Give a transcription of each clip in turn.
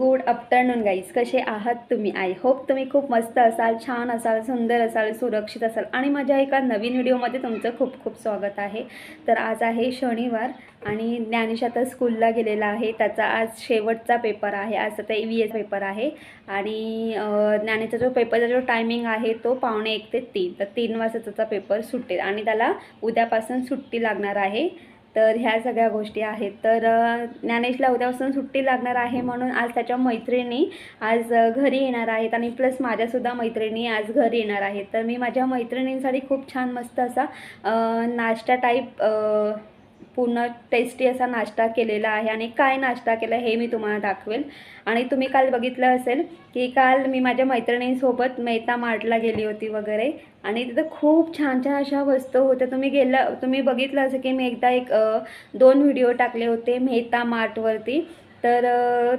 Good afternoon guys कसे आहात तुम्ही? आय होप तुम्ही खूप मस्त असाल छान असाल सुंदर असाल सुरक्षित असाल. आणि माझ्या एका नवीन व्हिडिओमध्ये तुमचं खूप खूप स्वागत आहे. तर आज आहे शनिवार आणि ज्ञानेश आता स्कूलला गेलेला आहे. त्याचा आज शेवटचा पेपर आहे. आज आता ई व्ही एस पेपर आहे. आणि अं, ज्ञानेचा जो पेपरचा जो टायमिंग आहे तो पावणे एक ते तीन. तर तीन वाजताचा पेपर सुटेल. आणि त्याला उद्यापासून सुट्टी लागणार आहे. तर ह्या सगळ्या गोष्टी आहेत. तर ज्ञानेशला उद्यापासून सुट्टी लागणार आहे म्हणून आज त्याच्या मैत्रिणी आज घरी येणार आहेत आणि प्लस माझ्यासुद्धा मैत्रिणी आज घरी येणार आहेत. तर मी माझ्या मैत्रिणींसाठी खूप छान मस्त असा नाश्ता टाईप पूर्ण टेस्टी असा नाश्ता केलेला आहे आणि काय नाश्ता केला हे मी तुम्हाला दाखवेल. आणि तुम्ही काल बघितलं असेल की काल मी माझ्या मैत्रिणींसोबत मेहता मार्टला गेली होती वगैरे. आणि तिथं खूप छान छान अशा वस्तू होत्या. तुम्ही गेला तुम्ही बघितलं असं की मी एकदा एक दोन व्हिडिओ टाकले होते मेहता मार्टवरती तर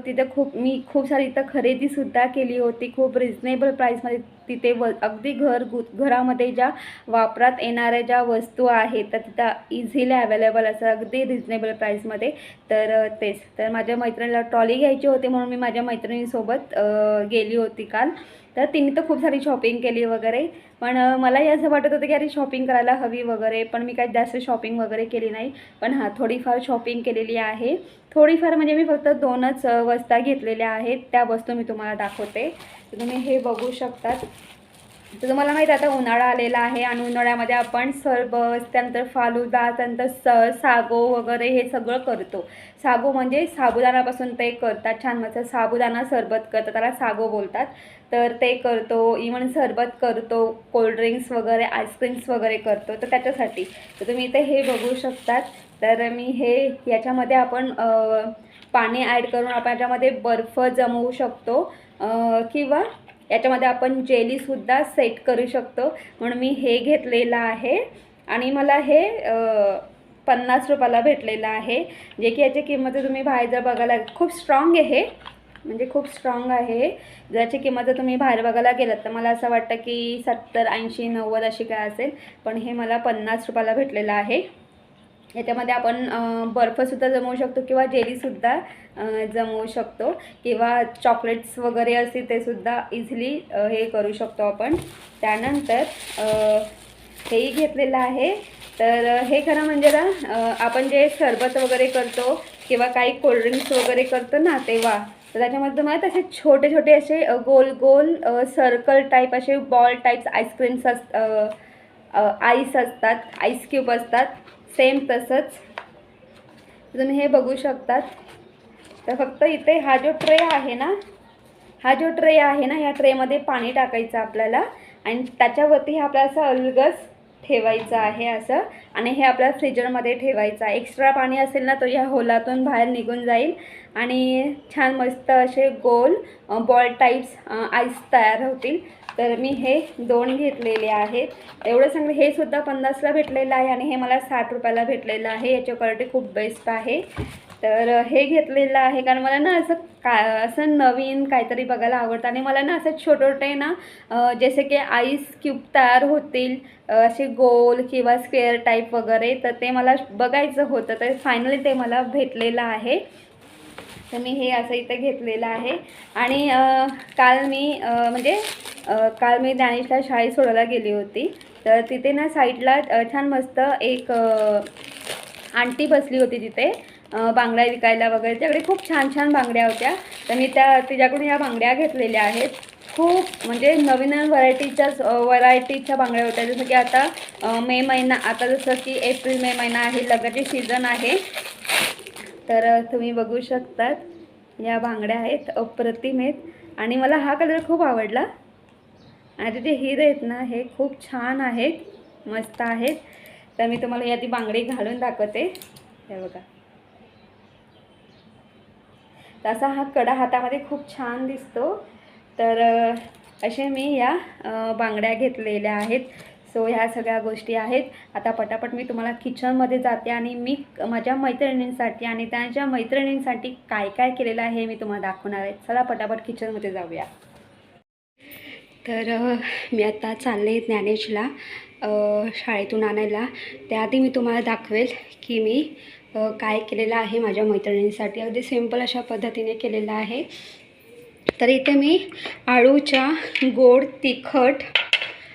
तिथं खूप मी खूप सारी इथं खरेदीसुद्धा केली होती. खूप रिजनेबल प्राईसमध्ये तिथे व अगदी घर गु घरामध्ये ज्या वापरात येणाऱ्या ज्या वस्तू आहेत तर तिथं इझिली अवेलेबल असं अगदी रिजनेबल प्राईसमध्ये तर तेच. तर माझ्या मैत्रिणीला ट्रॉली घ्यायची होती म्हणून मी माझ्या मैत्रिणीसोबत गेली होती काल. तर तिने तर खूप सारी शॉपिंग केली वगैरे. पण मला मलाही असं वाटत होतं की अरे शॉपिंग करायला हवी वगैरे पण मी काही जास्त शॉपिंग वगैरे केली नाही. पण हां थोडीफार शॉपिंग केलेली आहे. थोडीफार म्हणजे मी फक्त दोनच वस्ता घेतलेल्या आहेत. त्या वस्तू मी तुम्हाला दाखवते. तर तुम्ही हे बघू शकतात. तर तुम्हाला माहीत आता उन्हाळा आलेला आहे आणि उन्हाळ्यामध्ये आपण सरबत त्यानंतर फालुदा त्यानंतर स सागो वगैरे हे सगळं करतो. सागो म्हणजे साबुदाणापासून ते करतात. छान मस्त साबुदाणा सरबत करतात. त्याला सागो बोलतात. तर ते करतो इवन सरबत करतो कोल्ड्रिंक्स वगैरे आईस्क्रीम्स वगैरे करतो तर त्याच्यासाठी. तर तुम्ही इथे हे बघू शकतात. तर मी हे याच्यामध्ये आपण पाणी ॲड करून आपण याच्यामध्ये बर्फ जमवू शकतो. किंवा याच्यामध्ये आपण जेलीसुद्धा सेट करू शकतो. म्हणून मी हे घेतलेलं आहे. आणि मला हे पन्नास रुपयाला भेटलेलं आहे. जे की याची किंमत तुम्ही बाहेर जर बघायला खूप स्ट्रॉंग आहे हे. म्हणजे खूप स्ट्रॉंग आहे. ज्याची किंमत जर तुम्ही बाहेर बघायला गेलात तर मला असं वाटतं की सत्तर ऐंशी नव्वद अशी काय असेल. पण हे मला पन्नास रुपयाला भेटलेलं आहे. याच्यामध्ये आपण बर्फसुद्धा जमवू शकतो किंवा जेलीसुद्धा जमवू शकतो. किंवा चॉकलेट्स वगैरे असतील ते सुद्धा इझिली हे करू शकतो आपण. त्यानंतर हेही घेतलेलं आहे. तर हे खरं म्हणजे ना आपण जे सरबत वगैरे करतो किंवा काही कोल्ड्रिंक्स वगैरे करतो ना तेव्हा तर त्याच्यामध्ये तुम्हाला तसे छोटे छोटे असे गोल गोल सर्कल टाईप असे बॉल टाईप्स आईस्क्रीम्स अस आईस असतात आईस क्यूब असतात. सेम तसंच. तुम्ही हे बघू शकतात. तर फक्त इथे हा जो ट्रे आहे ना हा जो ट्रे आहे ना या ट्रेमध्ये पाणी टाकायचं आपल्याला. आणि त्याच्यावरती हे आपल्याला असं अलगस ठेवायचं आहे असं. आणि हे आपल्याला फ्रीजरमध्ये ठेवायचं आहे. एक्स्ट्रा पाणी असेल ना तो या होलातून बाहेर निघून जाईल. आणि छान मस्त असे गोल बॉल टाईप्स आईस तयार होतील. तर मी हे दोन घेतलेले आहेत. एवढं चांगलं हे सुद्धा पन्नासला भेटलेलं आहे आणि हे मला साठ रुपयाला भेटलेलं आहे. याची क्वालिटी खूप बेस्ट आहे. तर हे घेतलेलं आहे. कारण मला ना असं का असं नवीन काहीतरी बघायला आवडतं. आणि मला ना असं छोटे छोटे ना जसे की आईस क्यूब तयार होतील असे गोल किंवा स्क्वेअर टाईप वगैरे तर ते मला बघायचं होतं. तर फायनली ते मला भेटलेलं आहे. तर मी हे असं इथे घेतलेलं आहे. आणि काल मी म्हणजे काल मी दानिशला शाळेत सोडायला गेली होती. तर तिथे ना साईडला छान मस्त एक आंटी बसली होती तिथे. बांगड्या विकायला वगैरे त्याकडे खूप छान छान बांगड्या होत्या. तर मी त्या तिच्याकडून ह्या बांगड्या घेतलेल्या आहेत. खूप म्हणजे नवीन नवीन व्हरायटीच्याच व्हरायटीच्या बांगड्या होत्या. जसं की आता मे महिना आता जसं की एप्रिल मे महिना आहे लग्नाचे सीझन आहे. तर तुम्ही बघू शकतात या बांगड्या आहेत अप्रतिम आहेत आणि मला हा कलर खूप आवडला. आणि जे हिरे आहेत ना हे खूप छान आहेत मस्त आहेत. तर मी तुम्हाला या ती बांगडी घालून दाखवते. हे बघा. असा हा कडा हातामध्ये खूप छान दिसतो. तर असे मी या बांगड्या घेतलेल्या आहेत. सो ह्या सगळ्या गोष्टी आहेत. आता पटापट मी तुम्हाला किचनमध्ये जाते आणि मी माझ्या मैत्रिणींसाठी आणि त्यांच्या मैत्रिणींसाठी काय काय केलेलं आहे हे मी तुम्हाला दाखवणार आहे. चला पटापट किचनमध्ये जाऊया. तर मी आता चालले ज्ञानेशला शाळेतून आणायला. त्याआधी मी तुम्हाला दाखवेल की मी काय केलेलं आहे माझ्या मैत्रिणींसाठी. अगदी सिंपल अशा पद्धतीने केलेलं आहे. तर इथे मी आळूच्या गोड तिखट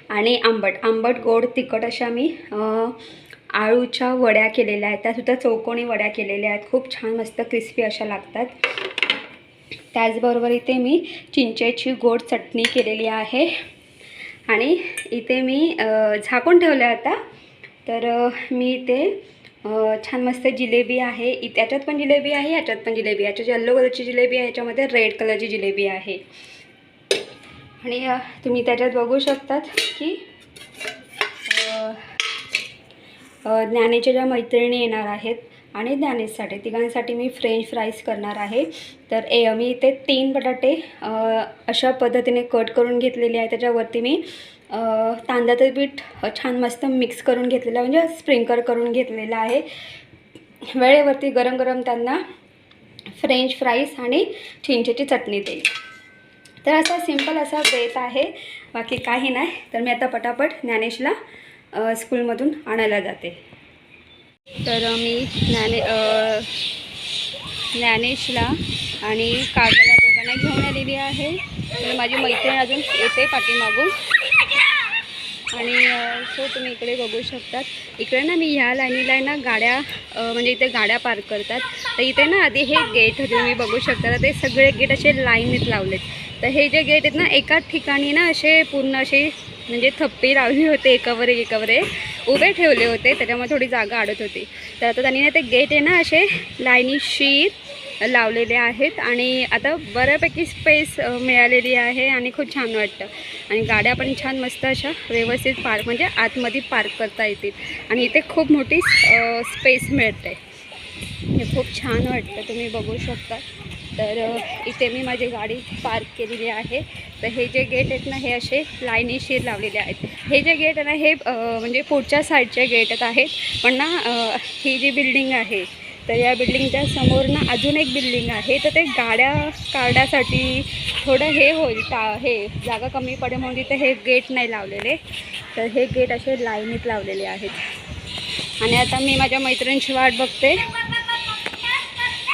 आणि आंबट आंबट गोड तिखट अशा मी आळूच्या वड्या केलेल्या आहेत. त्यासुद्धा चौकोनी वड्या केलेल्या आहेत. खूप छान मस्त क्रिस्पी अशा लागतात. त्याचबरोबर इथे मी चिंचेची गोड चटणी केलेली आहे. आणि इथे मी झाकून ठेवलं होता आता. तर मी इथे छान मस्त जिलेबी आहे. इ याच्यात पण जिलेबी आहे याच्यात पण जिलेबी आहे. याच्यात येल्लो कलरची जिलेबी आहे याच्यामध्ये रेड कलरची जिलेबी आहे. आणि तुम्ही त्याच्यात बघू शकतात की ज्ञानेच्या ज्या मैत्रिणी येणार आहेत आणि ज्ञानेशसाठी. तिघांसाठी मी फ्रेंच फ्राईज करणार आहे. तर ए मी इथे तीन बटाटे अशा पद्धतीने कट करून घेतलेले आहे त्याच्यावरती मी तांदळाचं पीठ छान मस्त मिक्स करून घेतलेलं आहे. म्हणजे स्प्रिंकर करून घेतलेलं आहे. वेळेवरती गरम गरम त्यांना फ्रेंच फ्राईज आणि चिंचेची चटणी देईल. तर असा सिंपल असा बेत आहे. बाकी काही नाही. तर मी आता पटापट ज्ञानेशला स्कूलमधून आणायला जाते. तर मी ज्ञाने ज्ञानेशला आणि काव्याला दोघांना घेऊन आलेली आहे. तर माझी मैत्रीण अजून येते पाठीमागून. आणि सो तुम्ही इकडे बघू शकतात. इकडे ना मी ह्या लाईनीला आहे ना गाड्या म्हणजे इथे गाड्या पार्क करतात. तर इथे ना आधी हे गेट होते तुम्ही बघू शकता. तर ते सगळे गेट असे लाईनीत लावलेत. तर हे जे गेट आहेत ना एकाच ठिकाणी ना असे पूर्ण असे म्हणजे थप्पी लावली होते एकावर एक एकावर एक. उभे ठेवले होते त्याच्यामुळे थोडी जागा अडत होती. तर आता त्यांनी ना ते गेट आहे ना असे लाईनीशीर लावलेले आहेत आणि आता बऱ्यापैकी स्पेस मिळालेली आहे आणि खूप छान वाटतं. आणि गाड्या पण छान मस्त अशा व्यवस्थित पार्क म्हणजे आतमध्ये पार्क करता येतील. आणि इथे खूप मोठी स्पेस मिळते. हे खूप छान वाटतं तुम्ही बघू शकता. तर इथे मी माझी गाडी पार्क केलेली आहे. तर हे जे गेट आहेत ना हे असे लाईनीशीर लावलेले आहेत. हे जे गेट आहे ना हे म्हणजे पुढच्या साईडचे गेट आहेत. पण ना ही जी बिल्डिंग आहे तर या बिल्डिंगच्या समोर ना अजून एक बिल्डिंग आहे. तर ते गाड्या काढण्यासाठी थोडं हे होईल टा हे जागा कमी पडे म्हणून तिथे हे गेट नाही लावलेले. तर हे गेट असे लाईनीत लावलेले आहेत. आणि आता मी माझ्या मैत्रिणीची वाट बघते.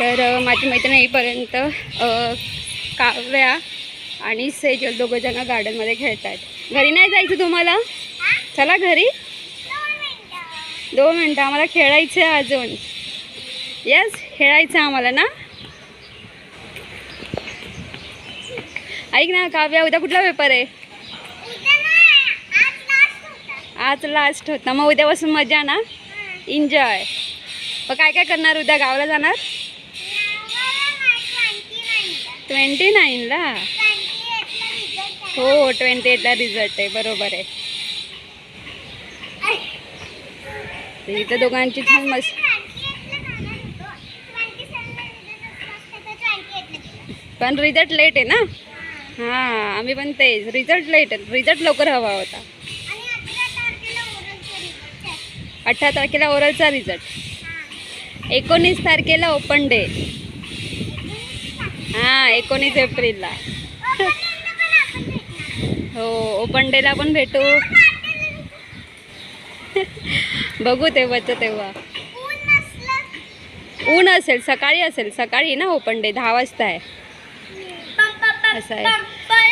तर माझी मैत्रीण येईपर्यंत काव्या आणि सेजल दोघं जण गार्डनमध्ये खेळत आहेत घरी नाही जायचं तुम्हाला? चला घरी. दोन मिनटं आम्हाला खेळायचं आहे अजून. येस खेळायचं आम्हाला ना? ऐक ना काव्या उद्या कुठला पेपर आहे? आज लास्ट होता. मग उद्यापासून मजा ना? एन्जॉय मग काय काय करणार उद्या? गावाला जाणार? ट्वेंटी नाईनला हो ट्वेंटी एटला रिझल्ट आहे बरोबर आहे. इथं दोघांची छान मस्त पण रिझल्ट लेट आहे ना? हां आम्ही पण तेच. रिझल्ट लेट आहे. रिझल्ट लवकर हवा होता. अठरा तारखेला ओरलचा रिझल्ट एकोणीस तारखेला ओपन डे हां एकोणीस एप्रिलला. हो ओपन डेला पण भेटू. बघू तेव्हाचं तेव्हा. ऊन असेल सकाळी असेल सकाळी ना ओपन डे दहा वाजता आहे. असं आहे.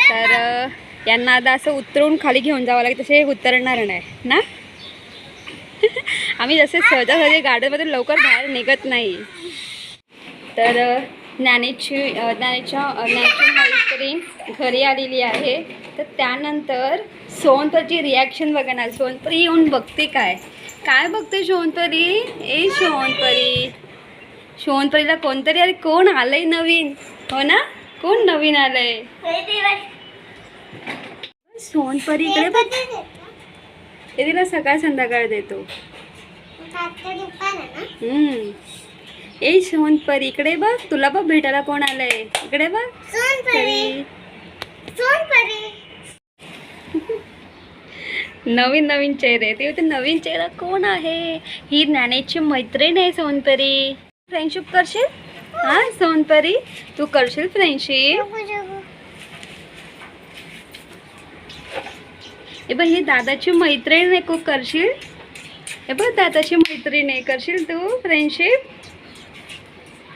तर यांना आता असं उतरून खाली घेऊन जावं लागेल तसे उतरणार नाही ना? आम्ही जसे सहजासहजी गार्डनमधून लवकर बाहेर निघत नाही. तर ज्ञानेची ज्ञानेच्या ज्ञानेची मैत्रीण घरी आलेली आहे. तर त्यानंतर सोनपरीची रिॲक्शन बघा ना. सोनपरी येऊन बघते काय? काय बघते सोनपरी ए सोनपरी सोनपरीला कोणतरी अरे कोण आलंय नवीन? हो ना? कोण नवीन आलंय? सोनपरी बघ. ते तिला सकाळ संध्याकाळ देतो. हम्म. ए सोनपरी इकडे बघ तुला बघ भेटायला कोण आलंय. इकडे बघ. नवीन नवीन चेहरे ते होते नवीन चेहरा कोण आहे? ही ज्ञानेची मैत्रीण आहे सोनपरी फ्रेंडशिप करशील? हा सोनपरी तू करशील फ्रेंडशिप हे बघ ही दादाची मैत्रीण आहे तू करशील? हे बघ दादाची मैत्रीण आहे. करशील तू फ्रेंडशिप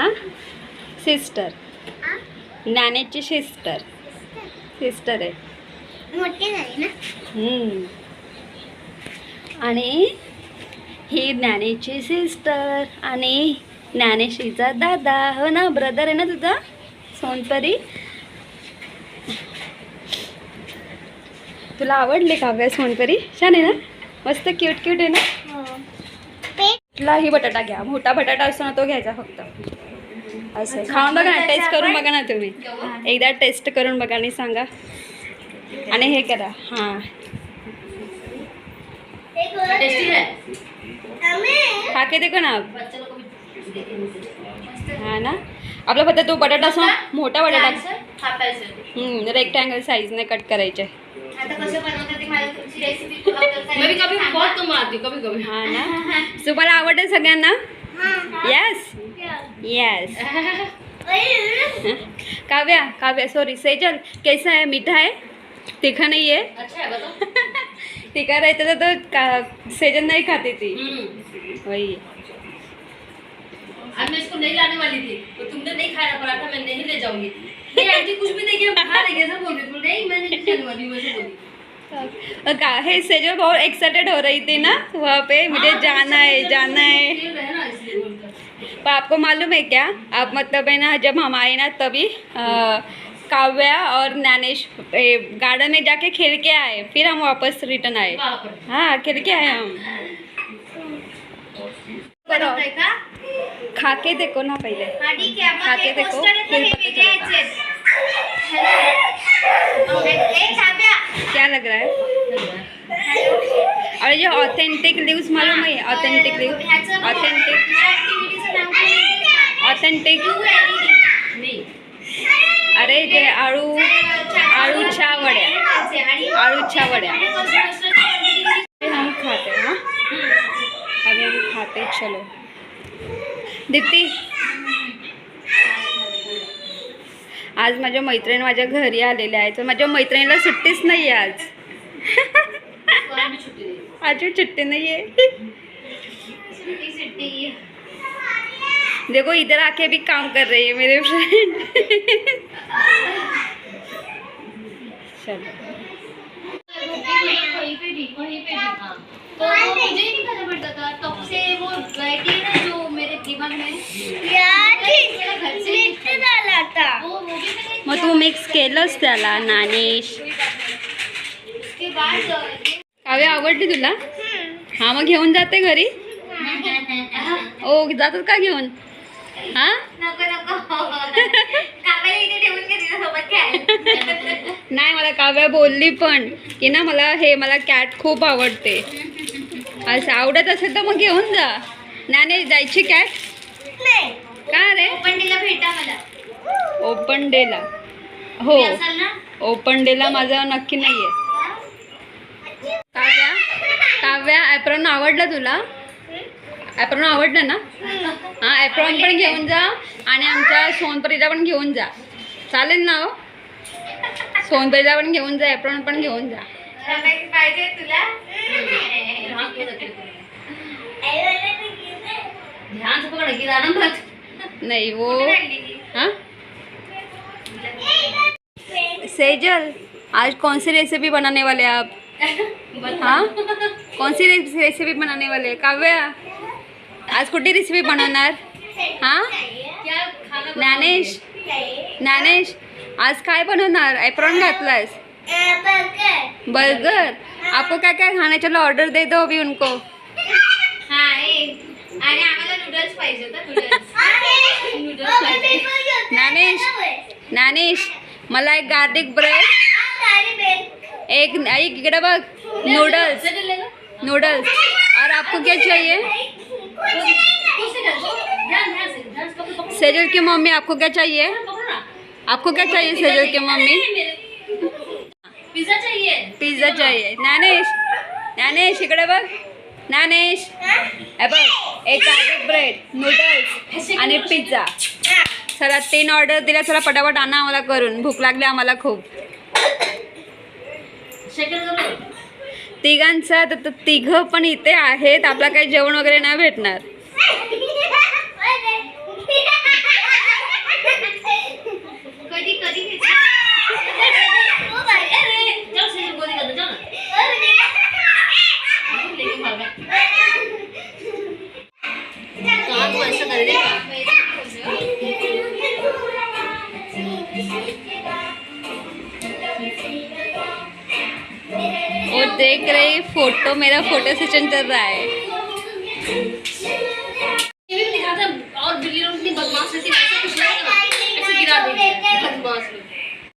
हां? सिस्टर ज्ञानेची सिस्टर सिस्टर आहे. मोठी झाली ना. आणि ही ज्ञानेची सिस्टर आणि ज्ञानेशीचा दादा. हो ना ब्रदर आहे ना तुझा? सोनपरी? तुला आवडली काव्या सोनपरी? छान आहे ना? मस्त क्यूट क्यूट आहे ना? हो. पेट कुठलाही बटाटा घ्या. मोठा बटाटा असतो ना तो घ्यायचा फक्त. असं. खाऊन बघा ना टेस्ट करून बघा ना तुम्ही. एकदा टेस्ट करून बघा आणि सांगा. आणि हे करा. हां. खा के देखो ना हा ना? आपला फक्त तो बटाटा असो मोठा? बटाटा. रेक्टँगल साईजने कट करायचे. हूँ कभी कभी हा ना? तुम्हाला आवडते सगळ्यांना? Yes yes Kavya Kavya sorry Sejal कैसा है? मीठा है? तीखा नहीं है? अच्छा है तीखा रहता था तो सेजल नहीं खाती थी। हम्म। वही। आज मैं इसको नहीं लाने वाली थी। तो तुमने नहीं खाया पराठा मैं नहीं ले जाऊँगी। आंटी कुछ भी नहीं हम खा लेंगे सब बोल रही नहीं मैं नहीं जाने वाली वैसे बोली का है सेजल बहुत एक्साइटेड हो रही थी ना? वहाँ पे मुझे जाना है जाना है। खेल रहे हैं पर आपको मालूम है क्या? आप मतलब है ना जब हम आए ना तभी काव्या और ज्ञानेश गार्डन में जाके खेल के आए फिर हम वापस रिटर्न आए। हाँ खेल के आए हम। खा के देखो ना पहले। हा खाते हे देखो, फिर पता चलेगा. लग रहा है। और ये ऑथेंटिक लीव्स मालूम है ऑथेंटिक लीव ऑथेंटिक ऑथेंटिक अरे जे आळू आळूच्या वड्या आळूच्या वड्या हम खाते हैं हाँ। अभी हम खाते चलो। दीप्ती आज माझ्या मैत्रिणी माझ्या घरी आलेल्या आहेत. तर माझ्या मैत्रिणीला सुट्टीच नाही आहे आज. अजून सुट्टी नाही आहे है देखो इधर आके भी काम कर रही है मेरे फ्रेंड चलो. तो मुझे ही पड़ता था तब से वो बैठी ना जो मेरे दिमाग में मग तू मिक्स केलंस त्याला नानेश. काव्य आवडली तुला? हा मग घेऊन जाते घरी? ओ जातात का घेऊन? हा? खेळायला नाही मला काव्या बोलली पण की ना मला हे मला कॅट खूप आवडते. असं आवडत असेल तर मग घेऊन जा. नाने जायची कॅट नाही. का रे? पण तिला भेटा मला. ओपन डेला हो. ओपन डेला माझा नक्की नाही आहे काव्या? काव्या ॲप्रॉन आवडलं तुला? ॲप्रॉन आवडलं ना? हां ॲप्रॉन पण घेऊन जा आणि आमच्या सोनपरीला पण घेऊन जा. चालेल ना हो. सोनपरीला पण घेऊन जा ॲप्रॉन पण घेऊन जा. पाहिजे तुला? नहीं वो हाँ? सेजल आज कौन सी रेसिपी बनाने वाले हैं आप? हाँ? कौन सी रेसिपी बनाने वाले? हैं काव्या आज कुठली रेसिपी बनवणार? हां? क्या खाना ज्ञानेश ज्ञानेश आज काय बनवणार? एप्रॉन घातलास बर्गर. आपको क्या क्या खाना चलो ऑर्डर दे दो अभी उनको. हा ए. आणि आम्हाला नूडल्स पाहिजे होतं नूडल्स नूडल्स पाहिजे. ज्ञानेश ज्ञानेश मला एक गार्लिक ब्रेड एक एक इकडे बघ. नूडल्स नूडल्स और आपको क्या चाहिए? सेजल की मम्मी आपको क्या चाहिए? आपको क्या चाहिए सेजल की मम्मी? पिज्जा चाहिए। पिझ्झा चाहिए। ज्ञानेश ज्ञानेश इकडे बघ। ज्ञानेश हे? बघ एक ब्रेड नूडल्स आणि पिझ्झा चला तीन ऑर्डर दिल्या चला पटापट आणा आम्हाला करून. भूक लागली आम्हाला खूप. तिघांचा तर तिघं पण इथे आहेत. आपला काही जेवण वगैरे नाही भेटणार. तो मेरा फ़ोटो सेशन चल रहा है।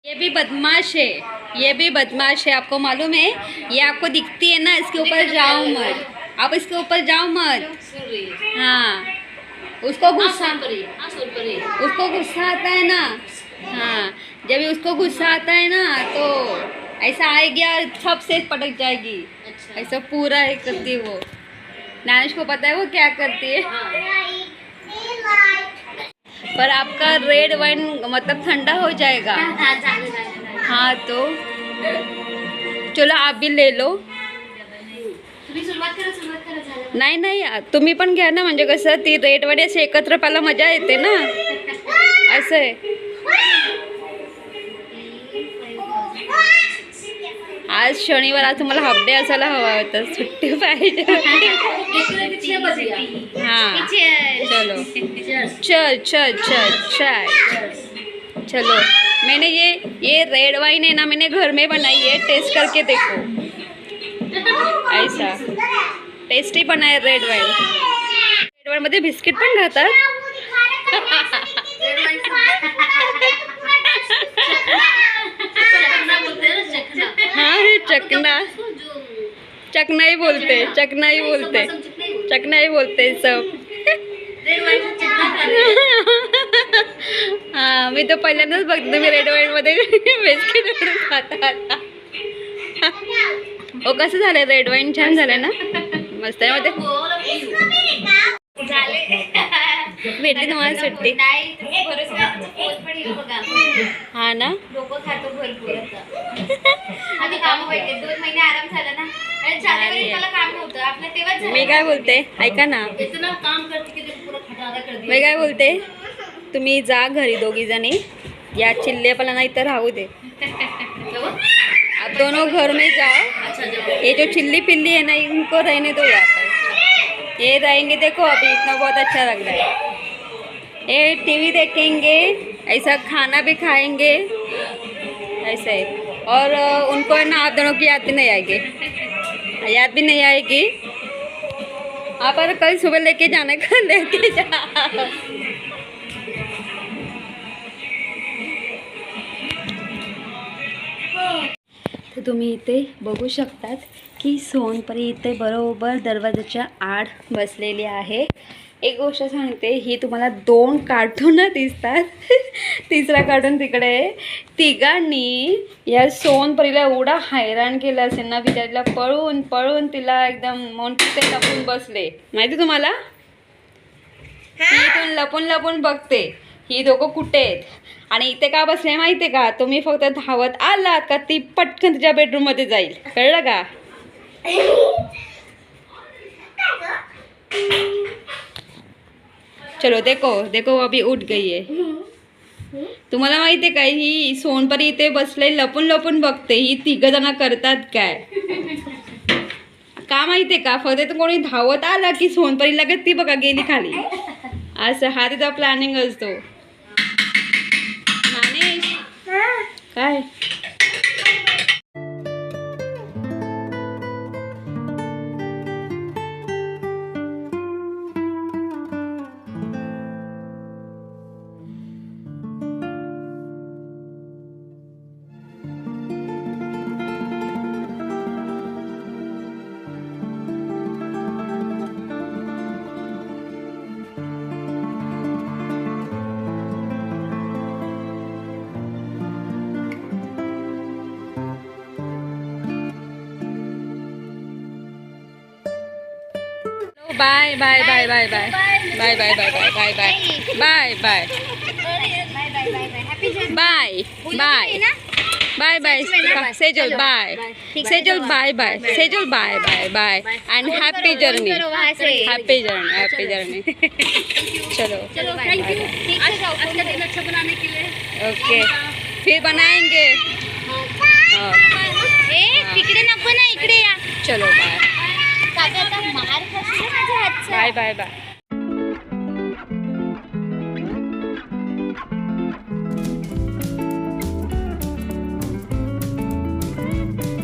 ये भी बदमाश है ये भी बदमाश है आपको मालूम है? ये आपको दिखती है ना इसके ऊपर जाओ मत। आप इसके ऊपर जाओ मत। हाँ। उसको गुस्सा उसको गुस्सा आता है ना? हाँ। जब उसको गुस्सा आता है ना तो ऐसा आएगी और सब से पटक जाएगी। अच्छा। ऐसा पूरा है करती है वो। नानिश को पता है वो क्या करती है? पर आपका रेड वाइन मतलब ठंडा हो जाएगा। हाँ, तो चलो आप भी ले लो। नाही नाही तुम्ही पण घ्या ना म्हणजे कसं ती रेड वाडी अशी एकत्र पाला मजा येते ना. असं आहे. आज शनिवार आज तुम्हाला हाफ डे असायला हवा होता. सुट्टी पाहिजे हाँ. चलो. चल चल चल Cheers. चलो. मैंने ये ये रेड वाइन है ना मैंने घर में बनाई है टेस्ट करके देखो. ऐसा. टेस्टी पण आहे रेड वाईन रेड वाईन मध्ये बिस्किट पण बोलते हाँ चकना. चकना ही बोलते चकना ही बोलते. चकना ही बोलते सब. हां मी तो पहिल्यांदाच बघते मी रेड वाईनमध्ये वेस्ट नूडल्स खाता आता. ओ कसं झालं रेड वाईन छान झालं ना? मस्त आहे भेटली तुम्हाला सुट्टी. हा ना? खातो भरपूर आधी काम भेटते दोन महिने आराम झाला ना. आणि जानेवारीत मला काम नव्हतं. आपलं तेव्हाच झालं. मी काय बोलते? ऐका ना. इतना काम करती कि देखो पूरा खटारा कर मी काय बोलते? तुम्ही जा घरी दोघी जणी. या चिल्लेपणा नाही तर राहू दे? आप दोनों घर में जाओ. अच्छा जाओ ये जो चिल्ली पिल्ली है ना इनको रहने दो यहाँ पर ये रहेंगे देखो अभी इतना बहुत अच्छा लग रहा है. ये टीवी देखेंगे ऐसा खाना भी खाएंगे. ऐसे है। और उनको है ना आप दोनों की याद भी नहीं आएगी। याद भी नहीं आएगी। आप अगर कल सुबह लेके जाने का लेके जाओ तर तुम्ही इथे बघू शकतात की सोनपरी इथे बरोबर दरवाजाच्या आड बसलेली आहे. एक गोष्ट सांगते ही तुम्हाला दोन कार्टून दिसतात. तिसरा कार्टून तिकडे तिघांनी या सोनपरीला एवढा हैराण केलं असेल ना बिचारीला पळून पळून तिला एकदम तिथे लपून बसले. माहिती तुम्हाला? ती इथून लपून लपून बघते. ही दोघं कुठे आहेत? आणि इथे का बसले माहिती का? तुम्ही फक्त धावत आलात का ती पटकन तिच्या बेडरूममध्ये जाईल. कळलं का? चलो देखो देखो अभी उठ गई है। तुम्हाला माहिती आहे का ही सोनपरी इथे बसले लपून लपून बघते ही तिघ जण करतात काय? का माहितीये का फक्त तर कोणी धावत आला की सोनपरी लगेच ती बघा गेली खाली. असं हा तिचा प्लॅनिंग असतो. Bye bye bye bye bye bye bye bye bye bye bye bye bye bye bye bye bye happy journey bye bye bye bye Sejal bye Sejal bye bye Sejal bye bye bye and happy journey happy journey happy journey चलो चलो Bye. Thank you का दिन अच्छा बनाने के लिए okay फिर बनाएँगे तिकडे नको ना इकडे या चलो बाय બાય બાય બાય